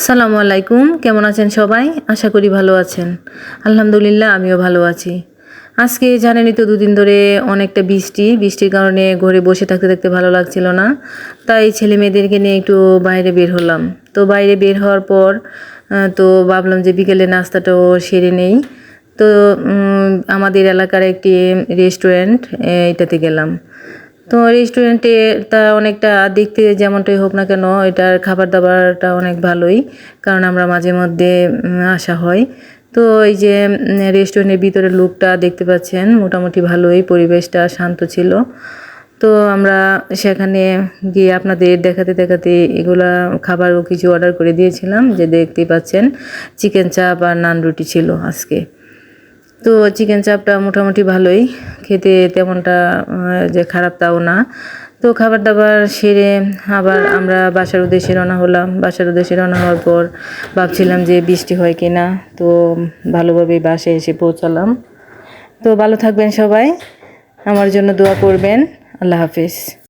আসসালামু আলাইকুম। কেমন আছেন সবাই? আশা করি ভালো আছেন। আলহামদুলিল্লাহ, আমিও ভালো আছি। আজকে জানেনই তো দুদিন ধরে অনেকটা বৃষ্টি। বৃষ্টির কারণে ঘরে বসে থাকতে থাকতে ভালো লাগছিল না। তাই ছেলে মেয়েদেরকে নিয়ে একটু বাইরে বের হলাম। তো বাইরে বের হওয়ার পর তো ভাবলাম যে বিকেলে নাস্তাটাও সেরে নেই। তো আমাদের এলাকার একটি রেস্টুরেন্ট এটাতে গেলাম। তো রেস্টুরেন্টে তা অনেকটা দেখতে যেমনটাই হোক না কেন, এটার খাবার দাবারটা অনেক ভালোই, কারণ আমরা মাঝে মধ্যে আসা হয়। তো এই যে রেস্টুরেন্টের ভিতরে লুকটা দেখতে পাচ্ছেন, মোটামুটি ভালোই, পরিবেশটা শান্ত ছিল। তো আমরা সেখানে গিয়ে আপনাদের দেখাতে দেখাতে এগুলা খাবারও কিছু অর্ডার করে দিয়েছিলাম, যে দেখতেই পাচ্ছেন চিকেন চাপ আর নান রুটি ছিল আজকে। তো চিকেন চাপটা মোটামুটি ভালোই। খেতে তেমনটা যে খারাপ তাও না। তো খাবার দাবার সেরে আবার আমরা বাসার উদ্দেশ্যে রওনা হলাম। বাসার উদ্দেশ্যে রওনা হওয়ার পর ভাবছিলাম যে বৃষ্টি হয় কি না তো ভালোভাবে বাসে এসে পৌঁছালাম। তো ভালো থাকবেন সবাই। আমার জন্য দোয়া করবেন। আল্লাহ হাফিজ।